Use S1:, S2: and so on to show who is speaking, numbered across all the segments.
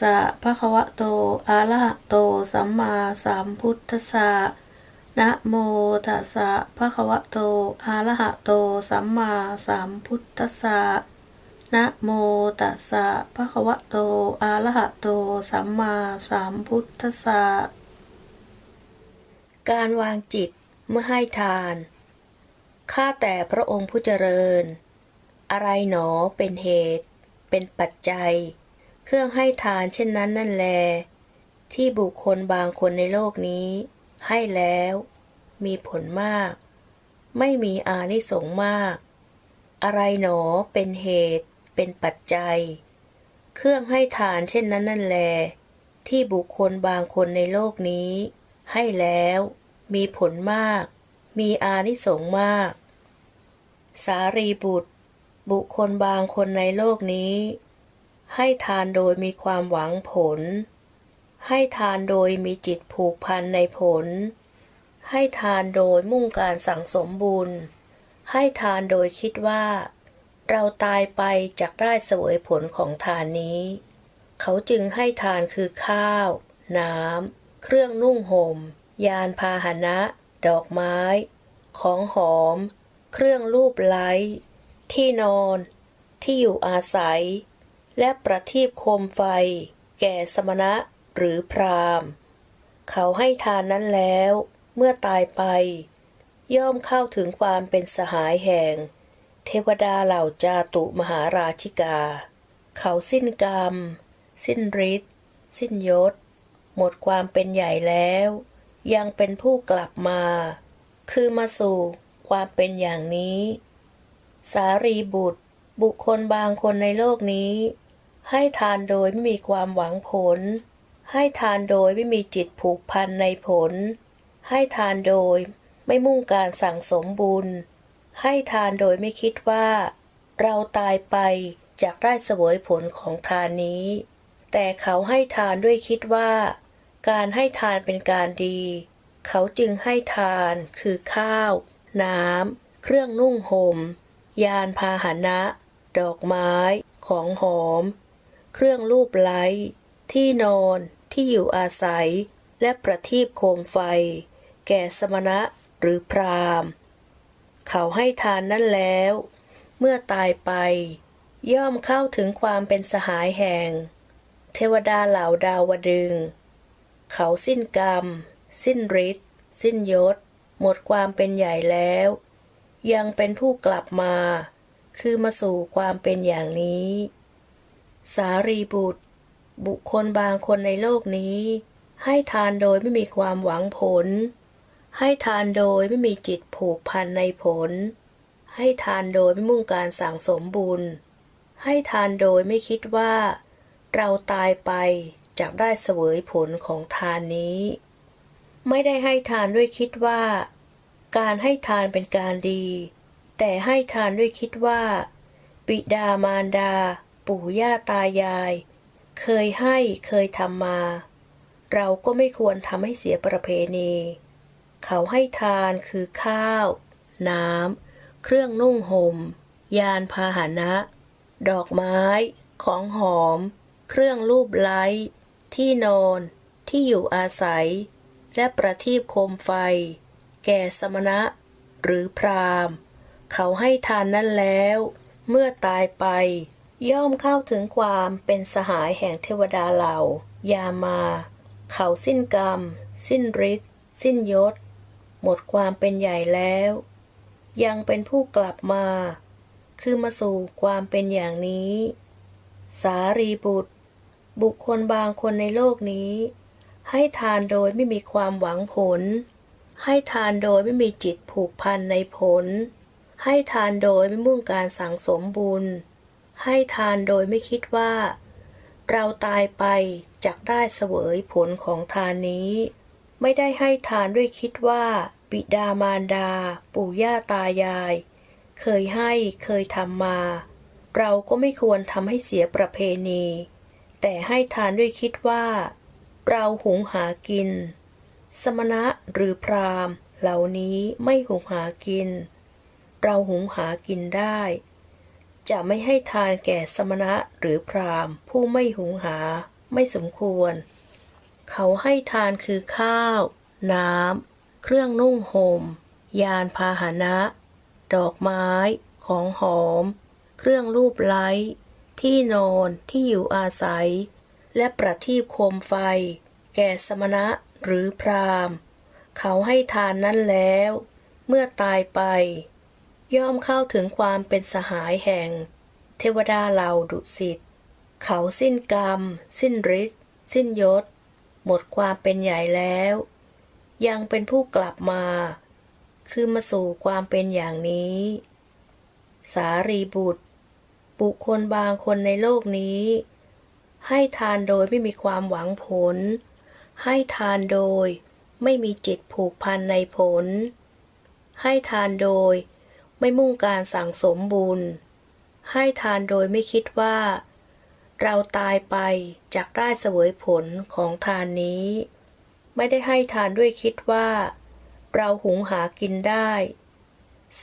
S1: สะภะคะวะโตอะระหะโตสัมมาสัมพุทธัสสะนะโมตัสสะภะคะวะโตอะระหะโตสัมมาสัมพุทธัสสะนะโมตัสสะภะคะวะโตอะระหะโตสัมมาสัมพุทธัสสะการวางจิตเมื่อให้ทาน ข้าแต่พระองค์ผู้เจริญ อะไรหนอเป็นเหตุ เป็นปัจจัย เครื่องให้ทานเช่นนั้นนั่นแล ที่บุคคลบางคนในโลกนี้ ให้แล้ว มีผลมาก ไม่มีอานิสงส์มาก อะไรหนอเป็นเหตุ เป็นปัจจัย เครื่องให้ทานเช่นนั้นนั่นแล ที่บุคคลบางคนในโลกนี้ ให้แล้ว มีผลมาก มีอานิสงส์มาก สารีบุตร บุคคลบางคนในโลกนี้ ให้ทานโดยมีความหวังผล ให้ทานโดยมีจิตผูกพันในผล ให้ทานโดยมุ่งการสั่งสมบุญ ให้ทานโดยคิดว่า เราตายไปจากได้เสวยผลของทานนี้ เขาจึงให้ทานคือข้าว น้ำ เครื่องนุ่งห่ม ยานพาหนะ ดอกไม้ ของหอม เครื่องรูปไล้ ที่นอน ที่อยู่อาศัย และประทีปโคมไฟ แก่สมณะหรือพราหมณ์ เขาให้ทานนั้นแล้ว เมื่อตายไป ย่อมเข้าถึงความเป็นสหายแห่ง เทวดาเหล่าจาตุมหาราชิกา เขาสิ้นกรรม สิ้นฤทธิ์สิ้นยศ หมดความเป็นใหญ่แล้ว ยังเป็นผู้กลับมา คือมาสู่ความเป็นอย่างนี้ สารีบุตร บุคคลบางคนในโลกนี้ ให้ทานโดยไม่มีความหวังผล ให้ทานโดยไม่มีจิตผูกพันในผล ให้ทานโดยไม่มุ่งการสั่งสมบุญ ให้ทานโดยไม่คิดว่า เราตายไปจากได้เสวยผลของทานนี้ แต่เขาให้ทานด้วยคิดว่า การให้ทานเป็นการดี เขาจึงให้ทานคือข้าว น้ำ เครื่องนุ่งห่ม ยานพาหนะ ดอกไม้ ของหอม เครื่องรูปไล้ที่นอนที่อยู่อาศัย และประทีปโคมไฟ แก่สมณะหรือพราหมณ์ เขาให้ทานนั้นแล้ว เมื่อตายไป ย่อมเข้าถึงความเป็นสหายแห่ง เทวดาเหล่าดาวดึง เขาสิ้นกรรม สิ้นฤทธิ์สิ้นยศ หมดความเป็นใหญ่แล้ว ยังเป็นผู้กลับมา คือมาสู่ความเป็นอย่างนี้ สารีบุตร บุคคลบางคนในโลกนี้ ให้ทานโดยไม่มีความหวังผล ให้ทานโดยไม่มีจิตผูกพันในผล ให้ทานโดยไม่มุ่งการสั่งสมบุญ ให้ทานโดยไม่คิดว่า เราตายไปจากได้เสวยผลของทานนี้ ไม่ได้ให้ทานด้วยคิดว่า การให้ทานเป็นการดี แต่ให้ทานด้วยคิดว่า บิดามารดา ปู่ย่าตายาย เคยให้เคยทำมา เราก็ไม่ควรทำให้เสียประเพณี เขาให้ทานคือข้าว น้ำ เครื่องนุ่งห่ม ยานพาหนะ ดอกไม้ ของหอม เครื่องรูปไล้ ที่นอน ที่อยู่อาศัย และประทีปโคมไฟ แก่สมณะ หรือพราหมณ์ เขาให้ทานนั้นแล้ว เมื่อตายไป ย่อมเข้าถึงความเป็นสหายแห่งเทวดาเหล่า ยามา เขาสิ้นกรรม สิ้นฤทธิ์สิ้นยศ หมดความเป็นใหญ่แล้ว ยังเป็นผู้กลับมา คือมาสู่ความเป็นอย่างนี้ สารีบุตร บุคคลบางคนในโลกนี้ ให้ทานโดยไม่มีความหวังผล ให้ทานโดยไม่มีจิตผูกพันในผล ให้ทานโดยไม่มุ่งการสั่งสมบุญ ให้ทานโดยไม่คิดว่า เราตายไปจากได้เสวยผลของทานนี้ ไม่ได้ให้ทานด้วยคิดว่า บิดามารดา ปู่ย่าตายาย เคยให้เคยทำมา เราก็ไม่ควรทำให้เสียประเพณี แต่ให้ทานด้วยคิดว่า เราหุงหากิน สมณะหรือพราหมณ์ เหล่านี้ไม่หุงหากิน เราหุงหากินได้ จะไม่ให้ทานแก่สมณะหรือพราหมณ์ ผู้ไม่หุงหา ไม่สมควร เขาให้ทานคือข้าว น้ำ เครื่องนุ่งห่ม ยานพาหนะ ดอกไม้ ของหอม เครื่องรูปไล้ ที่นอนที่อยู่อาศัย และประทีปโคมไฟ แก่สมณะหรือพราหมณ์ เขาให้ทานนั้นแล้ว เมื่อตายไป ย่อมเข้าถึงความเป็นสหายแห่ง เทวดาเหล่าดุสิต เขาสิ้นกรรม สิ้นฤทธิ์สิ้นยศ หมดความเป็นใหญ่แล้ว ยังเป็นผู้กลับมา คือมาสู่ความเป็นอย่างนี้ สารีบุตร บุคคลบางคนในโลกนี้ ให้ทานโดยไม่มีความหวังผล ให้ทานโดยไม่มีจิตผูกพันในผล ให้ทานโดย ไม่มุ่งการสั่งสมบุญ ให้ทานโดยไม่คิดว่า เราตายไปจากได้เสวยผลของทานนี้ ไม่ได้ให้ทานด้วยคิดว่า เราหุงหากินได้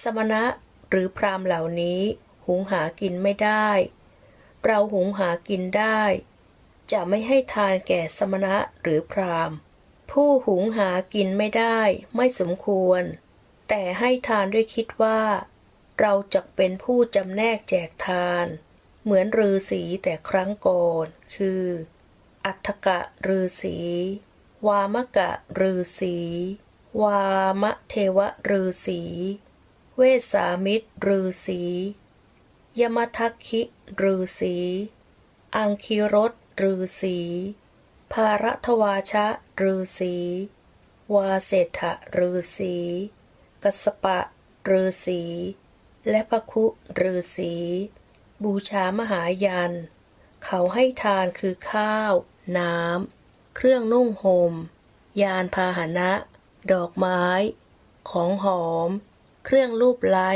S1: สมณะหรือพรามเหล่านี้หุงหากินไม่ได้ เราหุงหากินได้ จะไม่ให้ทานแก่สมณะหรือพรามผู้หุงหากินไม่ได้ไม่สมควร แต่ให้ทานด้วยคิดว่า เราจะเป็นผู้จำแนกแจกทาน เหมือนฤาษีแต่ครั้งก่อนคือ อัฏฐกะฤาษีวามกะฤาษีวามเทวะฤาษีเวสามิตรฤาษียมทัคคิฤาษีอังคิรสฤาษีภารทวาชะฤาษีวาเศรษฐฤาษี กัสปะฤาษีและพระคุฤาษีบูชามหายัน เขาให้ทานคือข้าว น้ำ เครื่องนุ่งห่ม ยานพาหนะ ดอกไม้ ของหอม เครื่องรูปไล้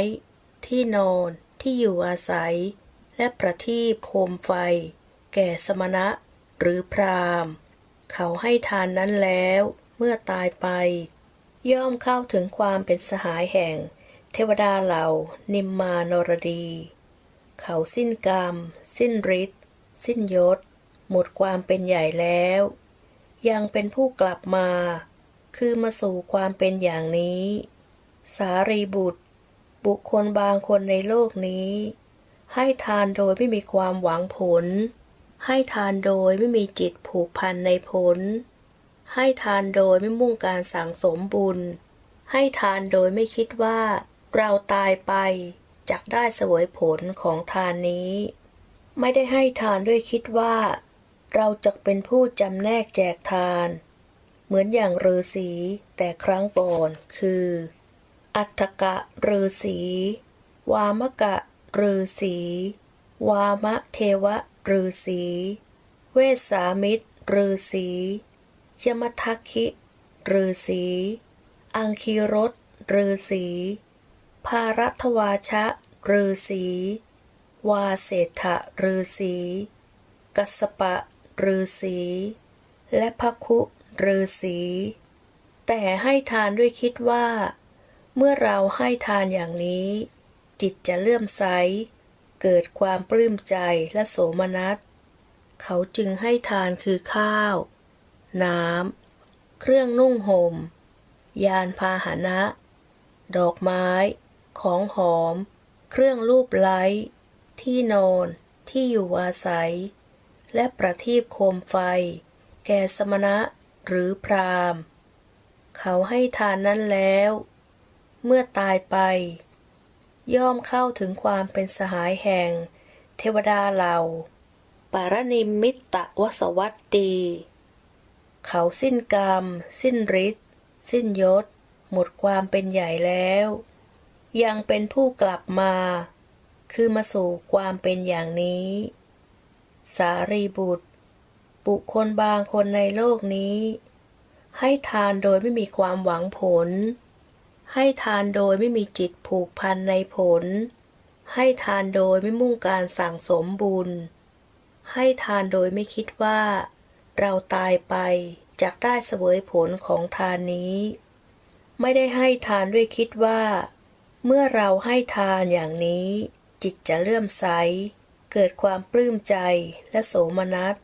S1: ที่นอนที่อยู่อาศัย และประทีปโคมไฟ แก่สมณะหรือพราหมณ์ เขาให้ทานนั้นแล้ว เมื่อตายไป ย่อมเข้าถึงความเป็นสหายแห่ง เทวดาเหล่า นิมมานรดี เขาสิ้นกรรม สิ้นฤทธิ์สิ้นยศ หมดความเป็นใหญ่แล้ว ยังเป็นผู้กลับมา คือมาสู่ความเป็นอย่างนี้ สารีบุตร บุคคลบางคนในโลกนี้ ให้ทานโดยไม่มีความหวังผล ให้ทานโดยไม่มีจิตผูกพันในผล ให้ทานโดยไม่มุ่งการสั่งสมบุญ ให้ทานโดยไม่คิดว่า เราตายไปจากได้เสวยผลของทานนี้ ไม่ได้ให้ทานด้วยคิดว่า เราจะเป็นผู้จำแนกแจกทาน เหมือนอย่างฤาษีแต่ครั้งก่อนคือ อัฏฐกะฤาษีวามกะฤาษีวามะเทวะฤาษีเวสสามิตรฤาษี ยมทัคคิฤาษีอังคีรสฤาษีภารัทวาชะฤาษีวาเศรษฐฤาษีกัสปะฤาษีและพระคุฤาษีแต่ให้ทานด้วยคิดว่า เมื่อเราให้ทานอย่างนี้ จิตจะเลื่อมใส เกิดความปลื้มใจและโสมนัส เขาจึงให้ทานคือข้าว น้ำ เครื่องนุ่งห่ม ยานพาหนะ ดอกไม้ ของหอม เครื่องรูปไล้ ที่นอน ที่อยู่อาศัย และประทีปโคมไฟ แก่สมณะหรือพราหมณ์เขาให้ทานนั้นแล้ว เมื่อตายไป ย่อมเข้าถึงความเป็นสหายแห่ง เทวดาเหล่าปารณิมมิตตวสวัตตี เขาสิ้นกรรม สิ้นฤทธิ์สิ้นยศ หมดความเป็นใหญ่แล้ว ยังเป็นผู้กลับมา คือมาสู่ความเป็นอย่างนี้ สารีบุตร บุคคลบางคนในโลกนี้ ให้ทานโดยไม่มีความหวังผล ให้ทานโดยไม่มีจิตผูกพันในผล ให้ทานโดยไม่มุ่งการสั่งสมบุญ ให้ทานโดยไม่คิดว่า เราตายไปจากได้เสวยผลของทานนี้ ไม่ได้ให้ทานด้วยคิดว่า เมื่อเราให้ทานอย่างนี้ จิตจะเลื่อมใส เกิดความปลื้มใจและโสมนัส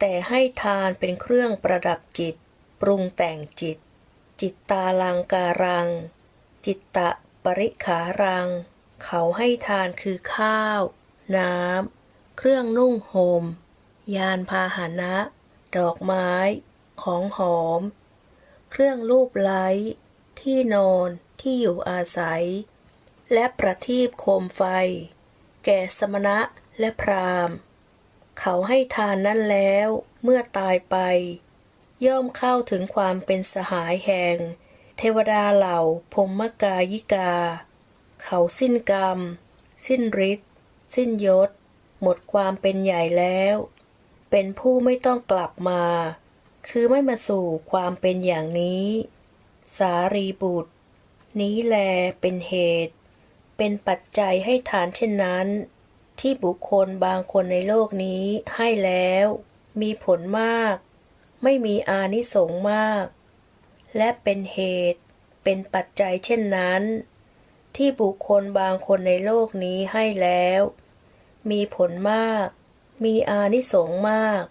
S1: แต่ให้ทานเป็นเครื่องประดับจิต ปรุงแต่งจิต จิตตาลังการัง จิตตะปริขารัง เขาให้ทานคือข้าว น้ำ เครื่องนุ่งหม่มยานพาหนะ ดอกไม้ ของหอม เครื่องลูบไล้ ที่นอนที่อยู่อาศัย และประทีปโคมไฟ แก่สมณะและพราหมณ์ เขาให้ทานนั้นแล้วเมื่อตายไป ย่อมเข้าถึงความเป็นสหายแห่ง เทวดาเหล่าพรหมกายิกา เขาสิ้นกรรม สิ้นฤทธิ์สิ้นยศ หมดความเป็นใหญ่แล้ว เป็นผู้ไม่ต้องกลับมา คือไม่มาสู่ความเป็นอย่างนี้ สารีบุตร นี้แลเป็นเหตุ เป็นปัจจัยให้ฐานเช่นนั้น ที่บุคคลบางคนในโลกนี้ให้แล้ว มีผลมาก ไม่มีอานิสงส์มาก และเป็นเหตุ เป็นปัจจัยเช่นนั้น ที่บุคคลบางคนในโลกนี้ให้แล้ว มีผลมาก มีอานิสงส์มาก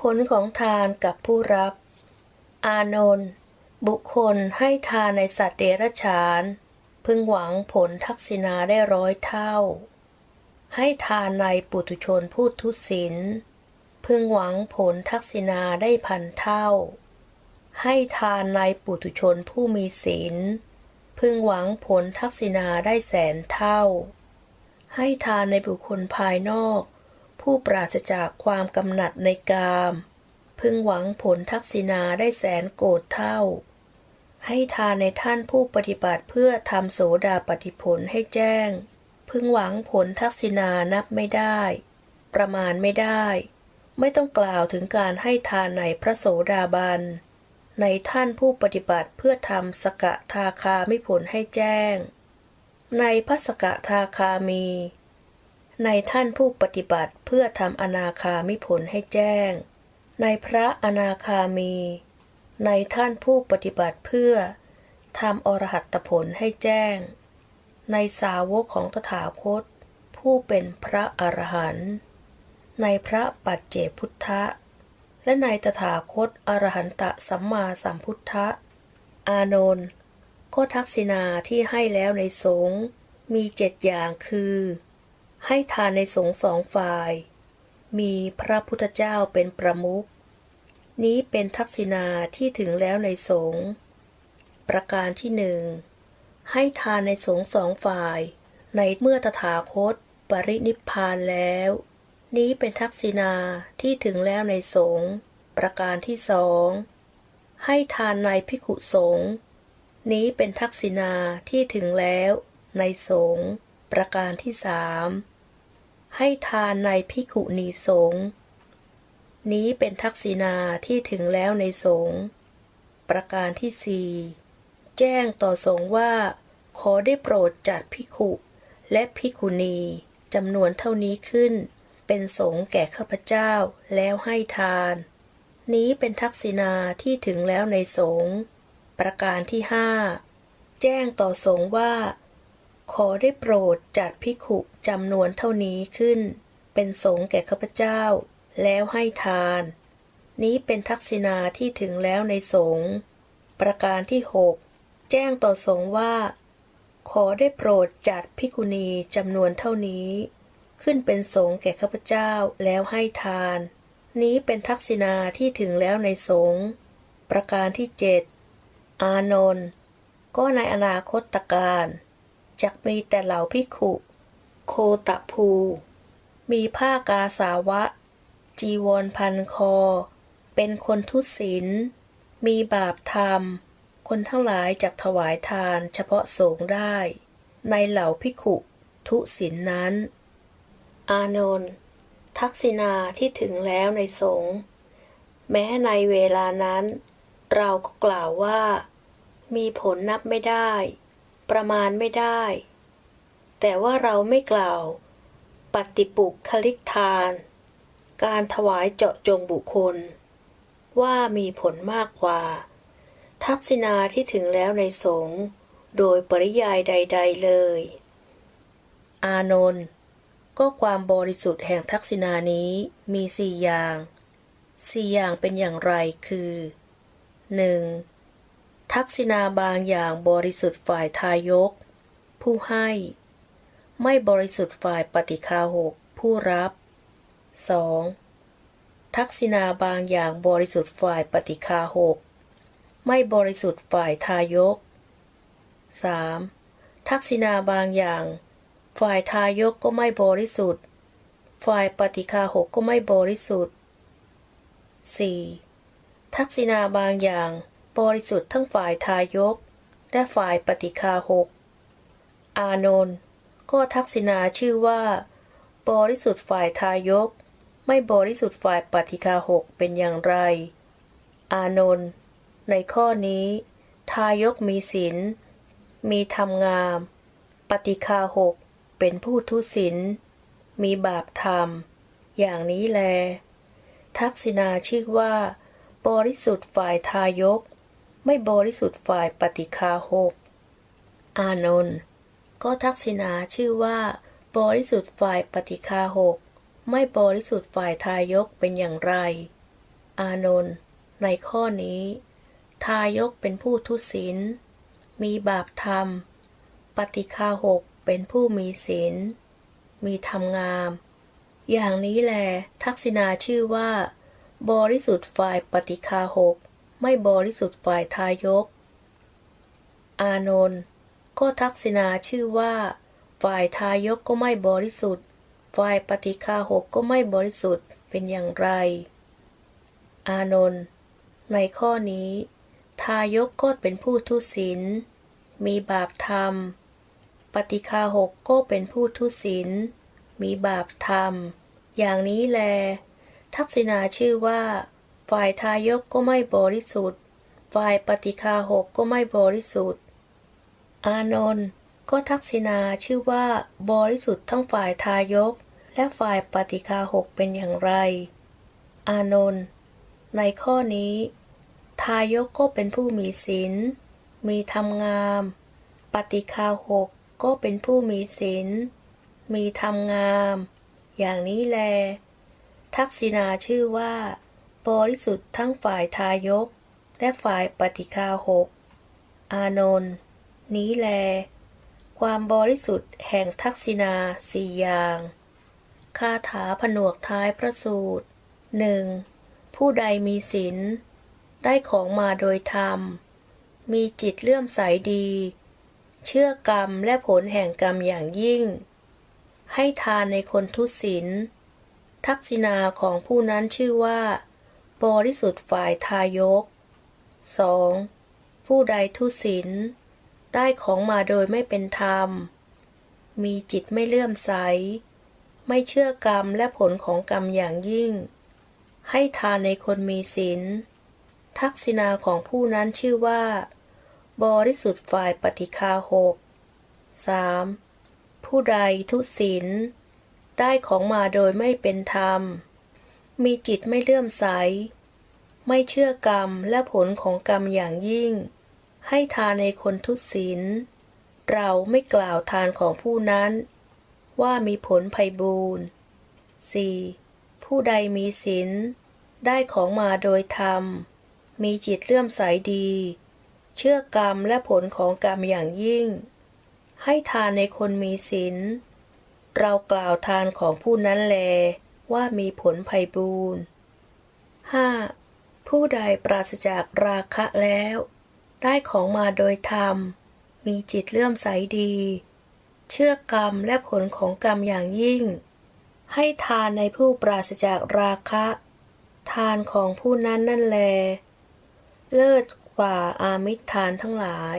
S1: ผลของทานกับผู้รับ อานนท์บุคคลให้ทานในสัตว์เดรัจฉาน พึงหวังผลทักษิณาได้ร้อยเท่า ให้ทานในปุถุชนผู้ทุศิลพึงหวังผลทักษิณาได้พันเท่า ให้ทานในปุถุชนผู้มีศีล พึงหวังผลทักษิณาได้แสนเท่า ให้ทานในบุคคลภายนอก ผู้ปราศจากความกำหนัดในกาม พึงหวังผลทักษิณาได้แสนโกดเท่า ให้ทานในท่านผู้ปฏิบัติเพื่อทำโสดาปฏิผลให้แจ้ง พึงหวังผลทักษิณานับไม่ได้ ประมาณไม่ได้ ไม่ต้องกล่าวถึงการให้ทานในพระโสดาบันในท่านผู้ปฏิบัติเพื่อทำสกทาคาไมิผลให้แจ้ง ในพระสกทาคามี ในท่านผู้ปฏิบัติเพื่อทำอนาคามิผลให้แจ้ง ในพระอนาคามี ในท่านผู้ปฏิบัติเพื่อทำอรหัตผลให้แจ้ง ในสาวกของตถาคต ผู้เป็นพระอรหันต์ในพระปัจเจพุทธะ และในตถาคตอรหันตสัมมาสัมพุทธะ อานนท์ ก็ทักษิณาที่ให้แล้วในสงฆ์มีเจ็ดอย่างคือ ให้ทานในสงฆ์สองฝ่าย มีพระพุทธเจ้าเป็นประมุขนี้เป็นทักษิณาที่ถึงแล้วในสงฆ์ประการที่หนึ่งให้ทานในสงฆ์สองฝ่าย ในเมื่อตถาคตปรินิพพานแล้ว นี้เป็นทักษิณาที่ถึงแล้วในสงฆ์ประการที่สองให้ทานในภิกุสงฆ์ นี้เป็นทักษิณาที่ถึงแล้วในสงฆ์ประการที่สามให้ทานในภิกุณีสงฆ์นี้เป็นทักษิณาที่ถึงแล้วในสงฆ์ประการที่สี่แจ้งต่อสงฆ์ว่า ขอได้โปรดจัดภิกุและภิกุณีจำนวนเท่านี้ขึ้น เป็นสงฆ์แก่ข้าพเจ้าแล้วให้ทาน นี้เป็นทักษิณาที่ถึงแล้วในสงฆ์ ประการที่ห้าแจ้งต่อสงฆ์ว่า ขอได้โปรดจัดภิขุจำนวนเท่านี้ขึ้น เป็นสงฆ์แก่ข้าพเจ้า แล้วให้ทาน นี้เป็นทักษิณาที่ถึงแล้วในสงฆ์ประการที่หกแจ้งต่อสงฆ์ว่า ขอได้โปรดจัดภิกุณีจำนวนเท่านี้ ขึ้นเป็นสงฆ์แก่ข้าพเจ้าแล้วให้ทาน นี้เป็นทักษิณาที่ถึงแล้วในสงฆ์ประการที่เจ็ด อานนท์ก็ในอนาคตการจักมีแต่เหล่าภิขุ โคตะภู มีผ้ากาสาวะ จีวรพันคอ เป็นคนทุศีลมีบาปธรรม คนทั้งหลายจักถวายทานเฉพาะสงได้ ในเหล่าภิขุ ทุศีลนั้น อานนท์ทักษิณาที่ถึงแล้วในสงฆ์แม้ในเวลานั้น เราก็กล่าวว่า มีผลนับไม่ได้ ประมาณไม่ได้ แต่ว่าเราไม่กล่าว ปฏิปุกคลิกทาน การถวายเจาะจงบุคคล ว่ามีผลมากกว่า ทักษิณาที่ถึงแล้วในสงฆ์โดยปริยายใด ๆเลย อานนท์ก็ความบริสุทธิ์แห่งทักษิณานี้มีสี่อย่างสี่อย่างเป็นอย่างไรคือ 1. ทักษิณาบางอย่างบริสุทธิ์ฝ่ายทายก ผู้ให้ ไม่บริสุทธิ์ฝ่ายปฏิคาหก ผู้รับ 2. ทักษิณาบางอย่างบริสุทธิ์ฝ่ายปฏิคาหก ไม่บริสุทธิ์ฝ่ายทายก 3. ทักษิณาบางอย่าง ฝ่ายทายกก็ไม่บริสุทธิ์ ฝ่ายปฏิคาหกก็ไม่บริสุทธิ์ 4. ทักษิณาบางอย่าง บริสุทธิ์ทั้งฝ่ายทายก และฝ่ายปฏิคาหก อานนท์ก็ทักษิณาชื่อว่า บริสุทธิ์ฝ่ายทายก ไม่บริสุทธิ์ฝ่ายปฏิคาหกเป็นอย่างไร อานนท์ในข้อนี้ ทายกมีศีลมีธรรมงาม ปฏิคาหกเป็นผู้ทุศีลมีบาปธรรม อย่างนี้แล ทักษิณาชื่อว่า บริสุทธิ์ฝ่ายทายก ไม่บริสุทธิ์ฝ่ายปฏิคาหก อานนท์ก็ทักษิณาชื่อว่า บริสุทธิ์ฝ่ายปฏิคาหก ไม่บริสุทธิ์ฝ่ายทายกเป็นอย่างไร อานนท์ในข้อนี้ ทายกเป็นผู้ทุศีล มีบาปธรรม ปฏิคาหกเป็นผู้มีศีล มีธรรมงาม อย่างนี้แล ทักษิณาชื่อว่า บริสุทธิ์ฝ่ายปฏิคาหก ไม่บริสุทธิ์ฝ่ายทายก อานนท์ก็ทักษิณาชื่อว่า ฝ่ายทายกก็ไม่บริสุทธิ์ ฝ่ายปฏิคาหกก็ไม่บริสุทธิ์เป็นอย่างไร อานนท์ในข้อนี้ ทายกก็เป็นผู้ทุศีลมีบาปธรรม ปฏิคาหกก็เป็นผู้ทุศีลมีบาปธรรม อย่างนี้แล ทักษิณาชื่อว่า ฝ่ายทายกก็ไม่บริสุทธิ์ ฝ่ายปฏิคาหกก็ไม่บริสุทธิ์ อานนท์ก็ทักษิณาชื่อว่าบริสุทธิ์ทั้งฝ่ายทายก และฝ่ายปฏิคาหกเป็นอย่างไร อานนท์ในข้อนี้ ทายกก็เป็นผู้มีศีล มีธรรมงาม ปฏิคาหกก็เป็นผู้มีศีล มีธรรมงาม อย่างนี้แล ทักษิณาชื่อว่า บริสุทธิ์ทั้งฝ่ายทายก และฝ่ายปฏิคาหก อานนท์นี้แล ความบริสุทธิ์แห่งทักษิณาสี่อย่าง คาถาผนวกท้ายพระสูตรหนึ่งผู้ใดมีศีลได้ของมาโดยธรรม มีจิตเลื่อมใสดี เชื่อกรรมและผลแห่งกรรมอย่างยิ่ง ให้ทานในคนทุศีลทักษิณาของผู้นั้นชื่อว่า บริสุทธิ์ฝ่ายทายก 2. ผู้ใดทุศีลได้ของมาโดยไม่เป็นธรรม มีจิตไม่เลื่อมใส ไม่เชื่อกรรมและผลของกรรมอย่างยิ่ง ให้ทานในคนมีศีล ทักษิณาของผู้นั้นชื่อว่า บริสุทธิ์ฝ่ายปฏิคาหก 3. ผู้ใดทุศีลได้ของมาโดยไม่เป็นธรรม มีจิตไม่เลื่อมใส ไม่เชื่อกรรมและผลของกรรมอย่างยิ่ง ให้ทานในคนทุศีล เราไม่กล่าวทานของผู้นั้น ว่ามีผลภัยบูรณ์ 4. ผู้ใดมีศีลได้ของมาโดยธรรม มีจิตเลื่อมใสดี เชื่อกรรมและผลของกรรมอย่างยิ่ง ให้ทานในคนมีศีลเรากล่าวทานของผู้นั้นแล ว่ามีผลภัยบูรณ์ 5. ผู้ใดปราศจากราคะแล้ว ได้ของมาโดยธรรม มีจิตเลื่อมใสดี เชื่อกรรมและผลของกรรมอย่างยิ่ง ให้ทานในผู้ปราศจากราคะ ทานของผู้นั้นนั่นแล เลิศกว่าอามิตรทานทั้งหลาย